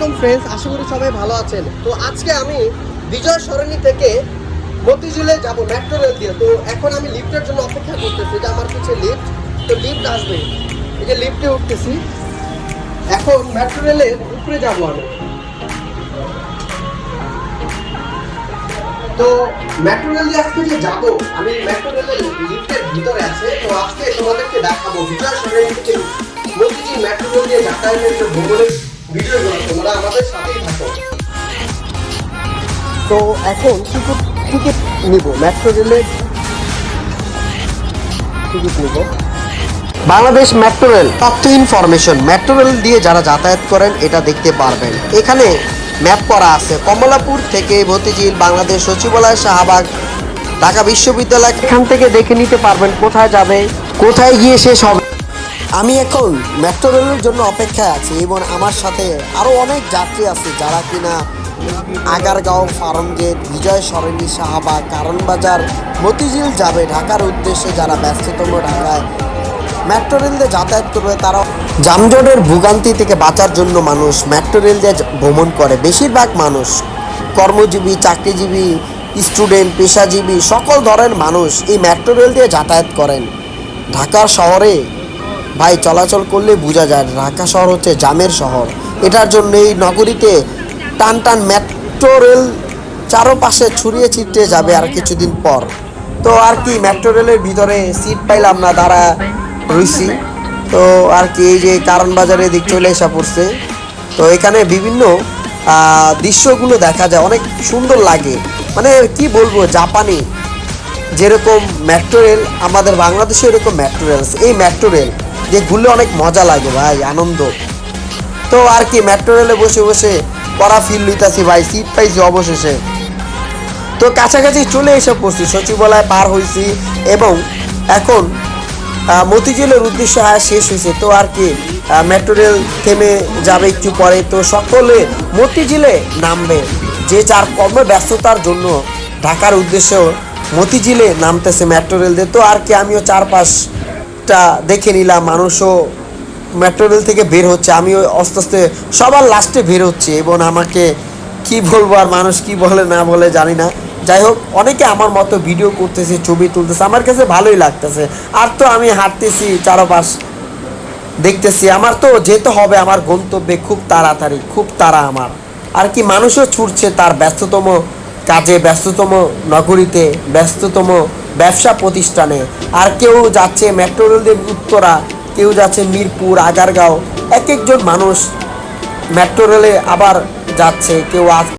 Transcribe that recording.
আলাইকুম ফ্রেন্ডস আশা করি সবাই ভালো আছেন। তো আজকে আমি বিজয় সরণি থেকে মতিঝিলে যাব মেট্রো রেল দিয়ে। তো এখন আমি লিফটের জন্য অপেক্ষা করতেছি, যে আমার কিছু লিফট তো লিফট আসবে। এই যে লিফটে উঠতেছি। এখন মেট্রো রেলের উপরে যাব আমি। তো মেট্রো রেল আজকে যে যাব, আমি মেট্রো রেলের লিফটের ভিতরে আছে। তো আজকে তোমাদেরকে দেখাবো বিজয় সরণি থেকে মতিঝিল মেট্রো রেল দিয়ে যাতায়াতের যে ভ্রমণের তো এখন টিকিট টিকিট নিব, মেট্রো রেলের টিকিট নিব। বাংলাদেশ মেট্রো রেল, তথ্য ইনফরমেশন। মেট্রো রেল দিয়ে যারা যাতায়াত করেন, এটা দেখতে পারবেন। এখানে ম্যাপ করা আছে, কমলাপুর থেকে মতিঝিল বাংলাদেশ সচিবালয়, শাহবাগ, ঢাকা বিশ্ববিদ্যালয়। এখান থেকে দেখে নিতে পারবেন কোথায় যাবে, কোথায় গিয়ে শেষ হবে। আমি এখন মেট্রো রেলের জন্য অপেক্ষায় আছি এবং আমার সাথে আরও অনেক যাত্রী আছে যারা কিনা আগারগাঁও, ফার্মগেট বিজয় সরণি শাহবাগ, কারণবাজার, মতিঝিল যাবে ঢাকার উদ্দেশ্যে যারা ব্যস্ততম ঢাকায় মেট্রো রেল দিয়ে যাতায়াত করবে তারা যানজটের ভোগান্তি থেকে বাঁচার জন্য মানুষ মেট্রো রেল দিয়ে ভ্রমণ করে। বেশিরভাগ মানুষ কর্মজীবী, চাকরিজীবী স্টুডেন্ট পেশাজীবী, সকল ধরনের মানুষ এই মেট্রো রেল দিয়ে যাতায়াত করেন। ঢাকার শহরে ভাই, চলাচল করলে বোঝা যায় ঢাকা শহর হচ্ছে জামের শহর। এটার জন্য এই নগরীতে টান টান মেট্রো রেল চারপাশে ছড়িয়ে ছিটিয়ে যাবে আর কিছুদিন পর। তো আর কি মেট্রো রেলের ভিতরে সিট পাইলাম না, দাঁড়া রইছি। তো আর কি, এই যে কারণ বাজারে দিক চলে এসে পড়ছে। তো এখানে বিভিন্ন দৃশ্যগুলো দেখা যায়, অনেক সুন্দর লাগে। মানে কি বলব, জাপানি যেরকম মেট্রো রেল আমাদের বাংলাদেশে এরকম মেট্রো রেল। এই মেট্রো রেল যে ঘুরলে অনেক মজা লাগে ভাই, আনন্দ। তো আর কি মেট্রো রেলে বসে বসে করা ফিল লইতাছি ভাই সিট পাইছি অবশেষে। তো কাছাকাছি চলে এসে পড়ছি, সচিবালয় পার হয়েছি এবং এখন মতিঝিলের উদ্দেশ্য হ্যাঁ শেষ হয়েছে তো আর কি মেট্রো রেল থেমে যাবে একটু পরে। তো সকলে মতিঝিলে নামবে, যে যার কর্মব্যস্ততার জন্য ঢাকার উদ্দেশ্যেও মতিঝিলে নামতেছে মেট্রো রেল দিয়ে তো আর কি, আমিও চারপাশটা দেখে নিলাম, মানুষও মেট্রো রেল থেকে বের হচ্ছে। আমিও আস্তে আস্তে সবার লাস্টে বের হচ্ছে এবং আমাকে কি বলব আর মানুষ কি বলে না বলে জানি না। যাই হোক, অনেকে আমার মতো ভিডিও করতেছে, ছবি তুলতেছে, আমার কাছে ভালোই লাগতেছে। আর তো আমি হাঁটতেছি চারপাশ দেখতেছি। আমার তো যেতে হবে, আমার গন্তব্যে খুব তাড়াতাড়ি, খুব তাড়া আমার। আর কি মানুষও ছুটছে তার ব্যস্ততম কাজে, ব্যস্ততম নগরীতে, ব্যস্ততম ব্যবসা প্রতিষ্ঠানে। আর কেউ যাচ্ছে মেট্রো রেল উত্তরা, কেউ যাচ্ছে মিরপুর, আগারগাঁও। এক একজন মানুষ মেট্রো রেলে আবার যাচ্ছে, কেউ